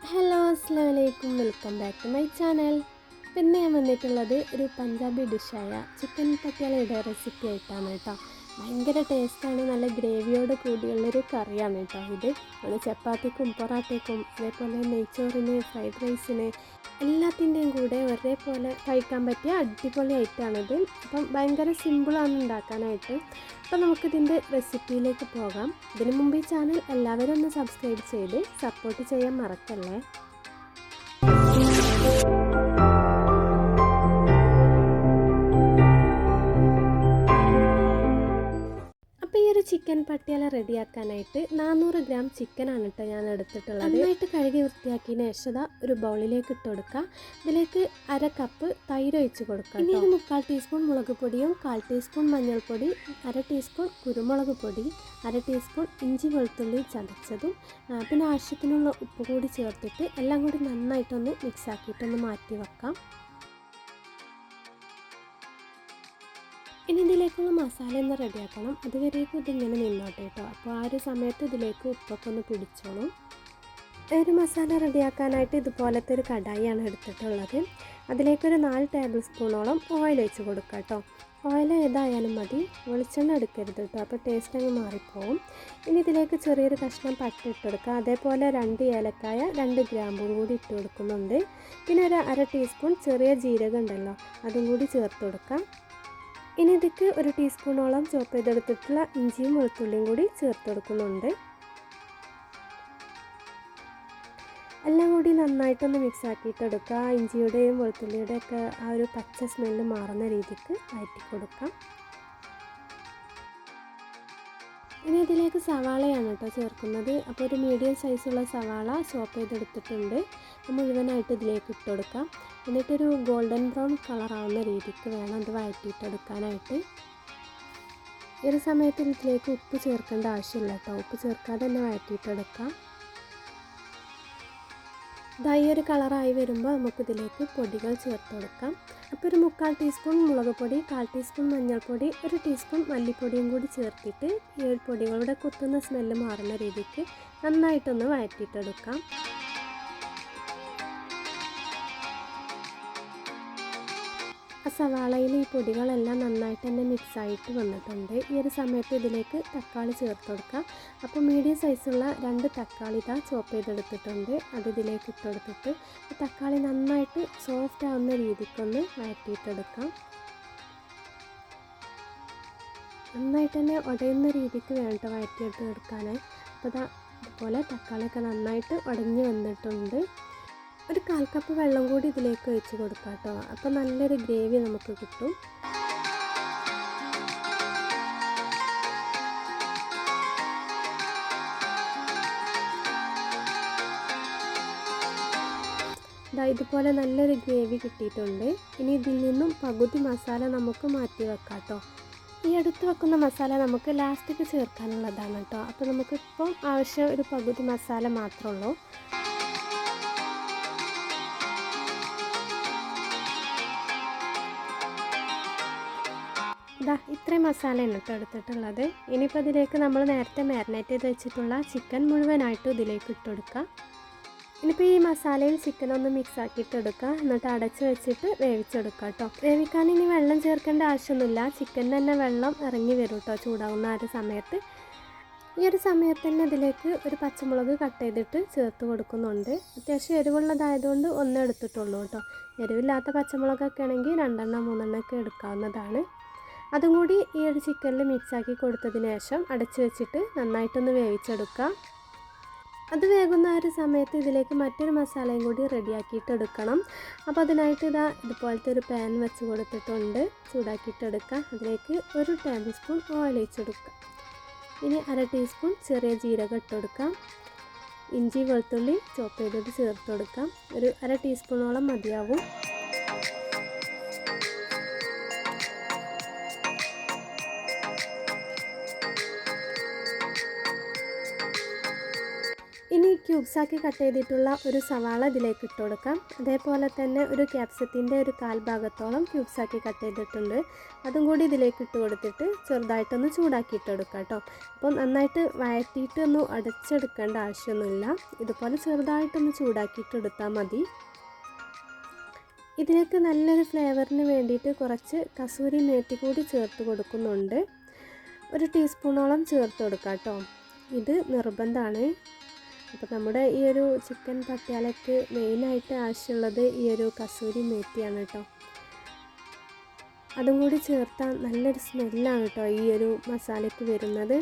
Hello അസ്സാം വലൈക്കും welcome back to my channel പിന്നെ ഞാൻ വന്നിട്ടുള്ളത് ഒരു പഞ്ചാബി ഡിഷായ ചിക്കൻ പട്ടിയാലയുടെ റെസിപ്പി ആയിട്ടാണ് കേട്ടോ. ഭയങ്കര ടേസ്റ്റാണ്. നല്ല ഗ്രേവിയോട് കൂടിയുള്ളൊരു കറിയാണ് കേട്ടോ ഇത്. നമ്മൾ ചപ്പാത്തിക്കും പൊറാട്ടയ്ക്കും അതേപോലെ നെയ്ച്ചോറിന് ഫ്രൈഡ് റൈസിന് എല്ലാത്തിന്റെയും കൂടെ ഒരേപോലെ കഴിക്കാൻ പറ്റിയ അടിപൊളി ഐറ്റമാണിത് അപ്പം ഭയങ്കര സിമ്പിളാണ് ഉണ്ടാക്കാനായിട്ട്. അപ്പം നമുക്കിതിന്റെ റെസിപ്പിയിലേക്ക് പോകാം. ഇതിനു മുമ്പ് ഈ ചാനൽ എല്ലാവരും ഒന്ന് സബ്സ്ക്രൈബ് ചെയ്ത് സപ്പോർട്ട് ചെയ്യാൻ മറക്കല്ലേ? ചിക്കൻ പട്ടിയാല റെഡിയാക്കാനായിട്ട് നാനൂറ് ഗ്രാം ചിക്കനാണ് കേട്ടോ ഞാൻ എടുത്തിട്ടുള്ളത്. നന്നായിട്ട് കഴുകി വൃത്തിയാക്കിയതിന് ശേഷം ഒരു ബൗളിലേക്ക് ഇട്ട് കൊടുക്കുക ഇതിലേക്ക് അര കപ്പ് തൈര് ഒഴിച്ച് കൊടുക്കുക ഇനി ഒരു മുക്കാൽ ടീസ്പൂൺ മുളക് പൊടിയും കാൽ ടീസ്പൂൺ മഞ്ഞൾപ്പൊടി അര ടീസ്പൂൺ കുരുമുളക് പൊടി അര ടീസ്പൂൺ ഇഞ്ചി വെളുത്തുള്ളി ചതച്ചതും പിന്നെ ആവശ്യത്തിനുള്ള ഉപ്പ് കൂടി ചേർത്തിട്ട് എല്ലാം കൂടി നന്നായിട്ടൊന്ന് മിക്സാക്കിയിട്ടൊന്ന് മാറ്റി വെക്കാം. ഇനി ഇതിലേക്കുള്ള മസാല ഒന്ന് റെഡിയാക്കണം. അതുവരേക്കും ഇതിങ്ങനെ നിന്നോട്ടെ കേട്ടോ അപ്പോൾ ആ ഒരു സമയത്ത് ഇതിലേക്ക് ഉപ്പൊക്കെ ഒന്ന് പിടിച്ചോളും. ഒരു മസാല റെഡിയാക്കാനായിട്ട് ഇതുപോലത്തെ ഒരു കടായിയാണ് എടുത്തിട്ടുള്ളത്. അതിലേക്കൊരു നാല് ടേബിൾ സ്പൂണോളം ഓയിൽ ഒഴിച്ച് കൊടുക്കുക കേട്ടോ ഓയിൽ ഏതായാലും മതി. വെളിച്ചെണ്ണ എടുക്കരുത് കേട്ടോ അപ്പോൾ ടേസ്റ്റ് അങ്ങ് മാറിപ്പോവും. ഇനി ഇതിലേക്ക് ചെറിയൊരു കഷ്ണം പട്ട ഇട്ട് അതേപോലെ രണ്ട് ഏലക്കായ രണ്ട് ഗ്രാമ്പും കൂടി ഇട്ട് കൊടുക്കുന്നുണ്ട്. പിന്നെ ഒരു അര ടീസ്പൂൺ ചെറിയ ജീരകം ഉണ്ടല്ലോ അതും കൂടി ചേർത്ത് കൊടുക്കാം. ഇനി ഇതിക്ക് ഒരു ടീസ്പൂണോളം ചോപ്പ് ചെയ്തെടുത്തിട്ടുള്ള ഇഞ്ചിയും വെളുത്തുള്ളിയും കൂടി ചേർത്ത് കൊടുക്കുന്നുണ്ട്. എല്ലാം കൂടി നന്നായിട്ടൊന്ന് മിക്സ് ആക്കിയിട്ടെടുക്കുക ഇഞ്ചിയുടെയും വെളുത്തുള്ളിയുടെയും ഒക്കെ ആ ഒരു പച്ച സ്മെല്ല് മാറുന്ന രീതിക്ക് വഴറ്റി കൊടുക്കാം. ഇനി ഇതിലേക്ക് സവാളയാണ് കേട്ടോ ചേർക്കുന്നത്. അപ്പോൾ ഒരു മീഡിയം സൈസുള്ള സവാള ചോപ്പ് ചെയ്തെടുത്തിട്ടുണ്ട്. മുഴുവനായിട്ട് ഇതിലേക്ക് ഇട്ട് കൊടുക്കാം. എന്നിട്ടൊരു ഗോൾഡൻ ബ്രൗൺ കളറാവുന്ന രീതിക്ക് വേണം അത് വഴറ്റിയിട്ടെടുക്കാനായിട്ട്. ഈ ഒരു സമയത്ത് ഇതിലേക്ക് ഉപ്പ് ചേർക്കേണ്ട ആവശ്യമില്ല കേട്ടോ. ഉപ്പ് ചേർക്കാതെ തന്നെ വഴറ്റിയിട്ടെടുക്കാം. ഇതായി ഒരു കളറായി വരുമ്പോൾ നമുക്കിതിലേക്ക് പൊടികൾ ചേർത്ത് കൊടുക്കാം. അപ്പോൾ ഒരു മുക്കാൽ ടീസ്പൂൺ മുളക് പൊടി കാൽ ടീസ്പൂൺ മഞ്ഞൾപ്പൊടി ഒരു ടീസ്പൂൺ മല്ലിപ്പൊടിയും കൂടി ചേർത്തിട്ട് ഈ പൊടികളുടെ കുത്തുന്ന സ്മെല്ല് മാറുന്ന രീതിക്ക് നന്നായിട്ടൊന്ന് വഴറ്റിയിട്ടെടുക്കാം. ആ സവാളയിൽ ഈ പൊടികളെല്ലാം നന്നായിട്ട് തന്നെ മിക്സ് ആയിട്ട് വന്നിട്ടുണ്ട്. ഈ ഒരു സമയത്ത് ഇതിലേക്ക് തക്കാളി ചേർത്ത് കൊടുക്കാം. അപ്പോൾ മീഡിയം സൈസുള്ള രണ്ട് തക്കാളി ഇതാ ചോപ്പ് ചെയ്തെടുത്തിട്ടുണ്ട്. അത് ഇതിലേക്ക് ഇട്ട് കൊടുത്തിട്ട് തക്കാളി നന്നായിട്ട് സോഫ്റ്റ് ആവുന്ന രീതിക്കൊന്ന് വഴറ്റിയിട്ടെടുക്കാം. നന്നായിട്ട് തന്നെ ഉടയുന്ന രീതിക്ക് വേണ്ട വഴറ്റിയിട്ട് എടുക്കാനായി. അപ്പോൾ ഇതാ ഇതുപോലെ തക്കാളിയൊക്കെ നന്നായിട്ട് ഉടഞ്ഞ് വന്നിട്ടുണ്ട്. ഒരു കാൽ കപ്പ് വെള്ളം കൂടി ഇതിലേക്ക് ഒഴിച്ച് കൊടുക്കാം കേട്ടോ. അപ്പോൾ നല്ലൊരു ഗ്രേവി നമുക്ക് കിട്ടും. ഇതുപോലെ നല്ലൊരു ഗ്രേവി കിട്ടിയിട്ടുണ്ട്. ഇനി ഇതിൽ നിന്നും പകുതി മസാല നമുക്ക് മാറ്റി വെക്കാം കേട്ടോ. ഈ അടുത്ത് വെക്കുന്ന മസാല നമുക്ക് ലാസ്റ്റിക്ക് ചേർക്കാനുള്ളതാണ് കേട്ടോ. അപ്പോൾ നമുക്കിപ്പം ആവശ്യം ഒരു പകുതി മസാല മാത്രമേ ഉള്ളൂ. ഇതാ ഇത്രയും മസാലയാണ് കേട്ടോ എടുത്തിട്ടുള്ളത്. ഇനിയിപ്പോൾ ഇതിലേക്ക് നമ്മൾ നേരത്തെ മാരിനേറ്റ് ചെയ്ത് വെച്ചിട്ടുള്ള ചിക്കൻ മുഴുവനായിട്ടും ഇതിലേക്ക് ഇട്ട് ഇനിയിപ്പോൾ ഈ മസാലയിൽ ചിക്കൻ ഒന്ന് മിക്സ് ആക്കിയിട്ട് എടുക്കുക എന്നിട്ട് അടച്ച് വെച്ചിട്ട് വേവിച്ചെടുക്കുക കേട്ടോ. വേവിക്കാൻ ഇനി വെള്ളം ചേർക്കേണ്ട ആവശ്യമൊന്നുമില്ല. ചിക്കൻ തന്നെ വെള്ളം ഇറങ്ങി വരും കേട്ടോ ചൂടാവുന്ന ആ ഒരു സമയത്ത്. ഈ ഒരു സമയത്ത് തന്നെ ഇതിലേക്ക് ഒരു പച്ചമുളക് കട്ട് ചെയ്തിട്ട് ചേർത്ത് കൊടുക്കുന്നുണ്ട്. അത്യാവശ്യം എരിവുള്ളതായതുകൊണ്ട് ഒന്നേ എടുത്തിട്ടുള്ളൂ കേട്ടോ. എരിവില്ലാത്ത പച്ചമുളകൊക്കെ ആണെങ്കിൽ രണ്ടെണ്ണം മൂന്നെണ്ണമൊക്കെ എടുക്കാവുന്നതാണ്. അതും കൂടി ഈ ഒരു ചിക്കനിൽ മിക്സാക്കി കൊടുത്തതിന് ശേഷം അടച്ചു വെച്ചിട്ട് നന്നായിട്ടൊന്ന് വേവിച്ചെടുക്കുക. അത് വേകുന്ന ഒരു സമയത്ത് ഇതിലേക്ക് മറ്റൊരു മസാലയും കൂടി റെഡിയാക്കിയിട്ട് എടുക്കണം. അപ്പോൾ അതിനായിട്ട് ഇതാ ഇതുപോലത്തെ ഒരു പാൻ വെച്ച് കൊടുത്തിട്ടുണ്ട്. ചൂടാക്കിയിട്ട് എടുക്കുക അതിലേക്ക് ഒരു ടേബിൾ സ്പൂൺ ഓയിൽ ഒഴിച്ചെടുക്കുക. ഇനി അര ടീസ്പൂൺ ചെറിയ ജീരകം ഇട്ടെടുക്കാം ഇഞ്ചി വെളുത്തുള്ളി ചോപ്പ് ചെയ്തത് ചേർത്ത് കൊടുക്കാം. ഒരു അര ടീസ്പൂണോളം മതിയാവും. ക്യൂബ്സാക്കി കട്ട് ചെയ്തിട്ടുള്ള ഒരു സവാള ഇതിലേക്ക് ഇട്ട് കൊടുക്കാം. അതേപോലെ തന്നെ ഒരു ക്യാപ്സത്തിന്റെ ഒരു കാൽ ഭാഗത്തോളം ക്യൂബ്സാക്കി കട്ട് ചെയ്തിട്ടുണ്ട്. അതും കൂടി ഇതിലേക്ക് ഇട്ട് കൊടുത്തിട്ട് ചെറുതായിട്ടൊന്ന് ചൂടാക്കിയിട്ട് എടുക്കാം കേട്ടോ. അപ്പോൾ നന്നായിട്ട് വഴറ്റിയിട്ട് ഒന്ന് അടച്ചെടുക്കേണ്ട ആവശ്യമൊന്നുമില്ല. ഇതുപോലെ ചെറുതായിട്ടൊന്ന് ചൂടാക്കിയിട്ട് എടുത്താൽ മതി. ഇതിലേക്ക് നല്ലൊരു ഫ്ലേവറിന് വേണ്ടിയിട്ട് കുറച്ച് കസൂരി മേത്തി കൂടി ചേർത്ത് കൊടുക്കുന്നുണ്ട്. ഒരു ടീസ്പൂണോളം ചേർത്ത് കൊടുക്കാം കേട്ടോ. ഇത് നിർബന്ധമാണ്. അപ്പോൾ നമ്മുടെ ഈ ഒരു ചിക്കൻ പട്ടിയാലയ്ക്ക് മെയിനായിട്ട് ആവശ്യമുള്ളത് ഈ ഒരു കസൂരി മേത്തിയാണ് കേട്ടോ അതും കൂടി ചേർത്താൽ നല്ലൊരു സ്മെല്ലാണ് കേട്ടോ ഈ ഒരു മസാലയ്ക്ക് വരുന്നത്.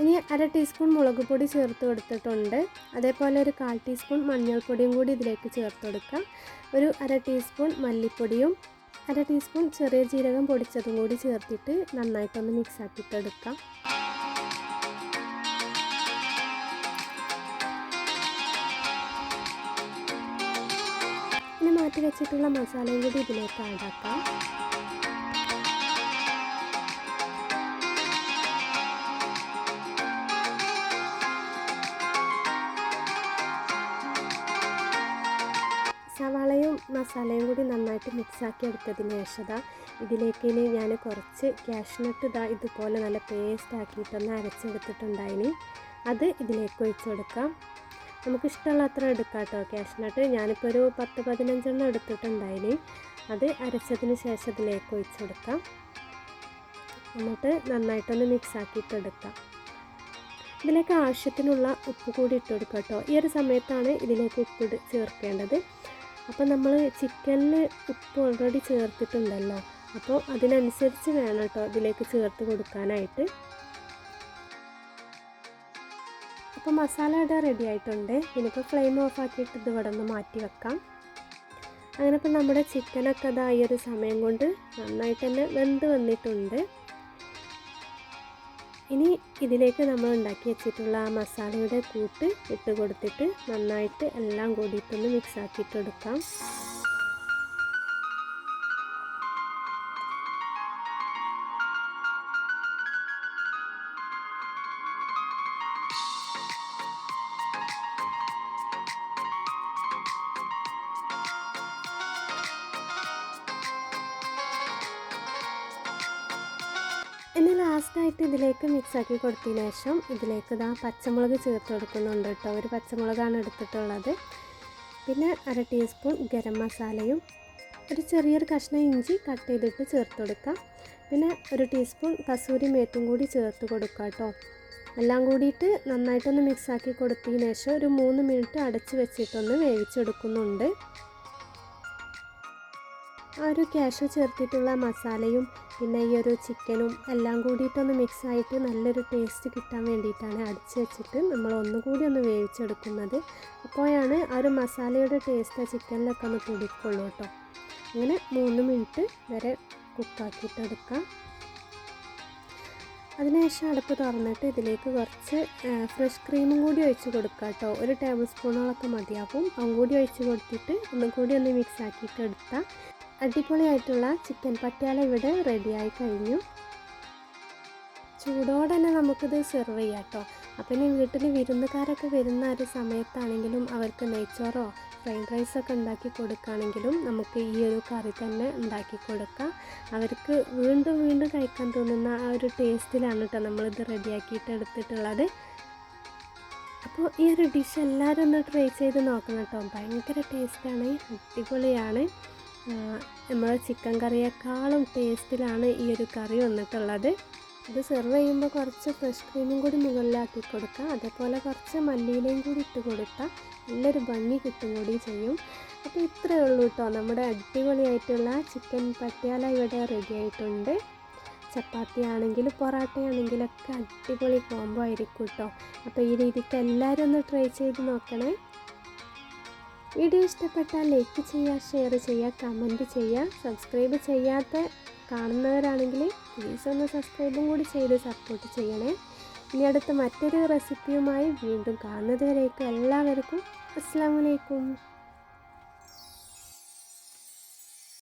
ഇനി അര ടീസ്പൂൺ മുളക് പൊടി ചേർത്ത് കൊടുത്തിട്ടുണ്ട്. അതേപോലെ ഒരു കാൽ ടീസ്പൂൺ മഞ്ഞൾപ്പൊടിയും കൂടി ഇതിലേക്ക് ചേർത്ത് കൊടുക്കാം. ഒരു അര ടീസ്പൂൺ മല്ലിപ്പൊടിയും അര ടീസ്പൂൺ ചെറിയ ജീരകം പൊടിച്ചതും കൂടി ചേർത്തിട്ട് നന്നായിട്ടൊന്ന് മിക്സ് ആക്കിയിട്ടെടുക്കാം. മാറ്റി വെച്ചിട്ടുള്ള മസാലയും കൂടി ഇതിലേക്ക് ആഡാക്കാം സവാളയും മസാലയും കൂടി നന്നായിട്ട് മിക്സാക്കി എടുത്തതിന് ശേഷം ഇതിലേക്ക് ഞാൻ കുറച്ച് കാഷ്നട്ട് ഇതാ ഇതുപോലെ നല്ല പേസ്റ്റ് ആക്കിയിട്ടൊന്ന് അരച്ചെടുത്തിട്ടുണ്ടായിന്. അത് ഇതിലേക്ക് ഒഴിച്ചു കൊടുക്കാം. നമുക്ക് ഇഷ്ടമുള്ള അത്ര എടുക്കാം കേട്ടോ ക്യാഷ്നട്ട് ഞാനിപ്പോൾ ഒരു പത്ത് പതിനഞ്ചെണ്ണം എടുത്തിട്ടുണ്ടായിന്. അത് അരച്ചതിന് ശേഷം ഇതിലേക്ക് ഒഴിച്ചെടുക്കാം എന്നിട്ട് നന്നായിട്ടൊന്ന് മിക്സ് ആക്കിയിട്ട് എടുക്കാം. ഇതിലേക്ക് ആവശ്യത്തിനുള്ള ഉപ്പ് കൂടി ഇട്ട് കൊടുക്കാം കേട്ടോ. ഈ ഒരു സമയത്താണ് ഇതിലേക്ക് ഉപ്പ് ചേർക്കേണ്ടത്. അപ്പോൾ നമ്മൾ ചിക്കനിൽ ഉപ്പ് ഓൾറെഡി ചേർത്തിട്ടുണ്ടല്ലോ. അപ്പോൾ അതിനനുസരിച്ച് വേണം കേട്ടോ ഇതിലേക്ക് ചേർത്ത് കൊടുക്കാനായിട്ട്. അപ്പോൾ മസാല ഇവിടെ റെഡി ആയിട്ടുണ്ട്. ഇനിയിപ്പോൾ ഫ്ലെയിം ഓഫ് ആക്കിയിട്ട് ഇത് ഇവിടെ ഒന്ന് മാറ്റി വെക്കാം. അങ്ങനെ ഇപ്പോൾ നമ്മുടെ ചിക്കനൊക്കെ ഇതാ ഒരു സമയം കൊണ്ട് നന്നായിട്ട് തന്നെ വെന്ത് വന്നിട്ടുണ്ട്. ഇനി ഇതിലേക്ക് നമ്മൾ ഉണ്ടാക്കി വെച്ചിട്ടുള്ള ആ മസാലയുടെ കൂട്ട് ഇട്ട് കൊടുത്തിട്ട് നന്നായിട്ട് എല്ലാം കൂടിയിട്ടൊന്ന് മിക്സ് ആക്കിയിട്ട് എടുക്കാം. ഇനി ഇതിലേക്ക് മിക്സാക്കി കൊടുത്തതിന് ശേഷം ഇതിലേക്ക് ഇതാ പച്ചമുളക് ചേർത്ത് കൊടുക്കുന്നുണ്ട് കേട്ടോ. ഒരു പച്ചമുളകാണ് എടുത്തിട്ടുള്ളത്. പിന്നെ അര ടീസ്പൂൺ ഗരം മസാലയും ഒരു ചെറിയൊരു കഷ്ണം ഇഞ്ചി കട്ട് ചെയ്തിട്ട് ചേർത്ത് കൊടുക്കാം. പിന്നെ ഒരു ടീസ്പൂൺ കസൂരി മേത്തും കൂടി ചേർത്ത് കൊടുക്കുക കേട്ടോ. എല്ലാം കൂടിയിട്ട് നന്നായിട്ടൊന്ന് മിക്സാക്കി കൊടുത്തതിന് ശേഷം ഒരു മൂന്ന് മിനിറ്റ് അടച്ച് വെച്ചിട്ടൊന്ന് വേവിച്ചെടുക്കുന്നുണ്ട്. ആ ഒരു ക്യാഷ് ചേർത്തിട്ടുള്ള മസാലയും പിന്നെ ഈ ഒരു ചിക്കനും എല്ലാം കൂടിയിട്ടൊന്ന് മിക്സ് ആയിട്ട് നല്ലൊരു ടേസ്റ്റ് കിട്ടാൻ വേണ്ടിയിട്ടാണ് അടിച്ച് വെച്ചിട്ട് നമ്മൾ ഒന്നുകൂടി ഒന്ന് വേവിച്ചെടുക്കുന്നത്. അപ്പോഴാണ് ആ ഒരു മസാലയുടെ ടേസ്റ്റ് ആ ചിക്കനിലൊക്കെ ഒന്ന് പിടിക്കുള്ളൂ കേട്ടോ. അങ്ങനെ മൂന്ന് മിനിറ്റ് വരെ കുക്കാക്കിയിട്ടെടുക്കാം അതിനുശേഷം അടുപ്പ് തുറന്നിട്ട് ഇതിലേക്ക് കുറച്ച് ഫ്രഷ് ക്രീമും കൂടി ഒഴിച്ച് കൊടുക്കുക കേട്ടോ. ഒരു ടേബിൾ സ്പൂണോളൊക്കെ മതിയാവും. അതും കൂടി ഒഴിച്ച് കൊടുത്തിട്ട് ഒന്നും കൂടി ഒന്ന് മിക്സ് ആക്കിയിട്ട് എടുത്താൽ അടിപൊളിയായിട്ടുള്ള ചിക്കൻ പട്ടിയാല ഇവിടെ റെഡിയായി കഴിഞ്ഞു. ചൂടോടെ തന്നെ നമുക്കിത് സെർവ് ചെയ്യാം കേട്ടോ അപ്പം ഇനി വീട്ടിൽ വിരുന്നുകാരൊക്കെ വരുന്ന ഒരു സമയത്താണെങ്കിലും അവർക്ക് നെയ്ച്ചോറോ ഫ്രൈഡ് റൈസൊക്കെ ഉണ്ടാക്കി കൊടുക്കുകയാണെങ്കിലും നമുക്ക് ഈ ഒരു കറി തന്നെ ഉണ്ടാക്കി കൊടുക്കാം. അവർക്ക് വീണ്ടും വീണ്ടും കഴിക്കാൻ തോന്നുന്ന ആ ഒരു ടേസ്റ്റിലാണ് കേട്ടോ നമ്മളിത് റെഡിയാക്കിയിട്ട് എടുത്തിട്ടുള്ളത്. അപ്പോൾ ഈ ഒരു ഡിഷ് എല്ലാവരും ഒന്ന് ട്രൈ ചെയ്ത് നോക്കണം കേട്ടോ ഭയങ്കര ടേസ്റ്റാണ് അടിപൊളിയാണ്. നമ്മൾ ചിക്കൻ കറിയേക്കാളും ടേസ്റ്റിലാണ് ഈ ഒരു കറി വന്നിട്ടുള്ളത്. ഇത് സെർവ് ചെയ്യുമ്പോൾ കുറച്ച് ഫ്രഷ് ക്രീമും കൂടി മുകളിലാക്കി കൊടുക്കുക അതേപോലെ കുറച്ച് മല്ലിയിലയും കൂടി ഇട്ട് കൊടുത്താൽ നല്ലൊരു ഭംഗി കിട്ടും കൂടി ചെയ്യും. അപ്പോൾ ഇത്രയേ ഉള്ളൂ കേട്ടോ നമ്മുടെ അടിപൊളിയായിട്ടുള്ള ചിക്കൻ പട്ടിയാല ഇവിടെ റെഡി ആയിട്ടുണ്ട്. ചപ്പാത്തി ആണെങ്കിലും പൊറാട്ട ആണെങ്കിലൊക്കെ അടിപൊളി കോംബോ ആയിരിക്കും കേട്ടോ അപ്പോൾ ഈ രീതിക്ക് എല്ലാവരും ഒന്ന് ട്രൈ ചെയ്ത് നോക്കണേ. വീഡിയോ ഇഷ്ടപ്പെട്ടാൽ ലൈക്ക് ചെയ്യുക ഷെയർ ചെയ്യുക കമന്റ് ചെയ്യുക. സബ്സ്ക്രൈബ് ചെയ്യാത്ത കാണുന്നവരാണെങ്കിൽ പ്ലീസ് ഒന്ന് സബ്സ്ക്രൈബും കൂടി ചെയ്ത് സപ്പോർട്ട് ചെയ്യണേ. ഇനി അടുത്ത മറ്റൊരു റെസിപ്പിയുമായി വീണ്ടും കാണുന്നതുവരേക്കും എല്ലാവർക്കും അസ്സാം വലൈക്കും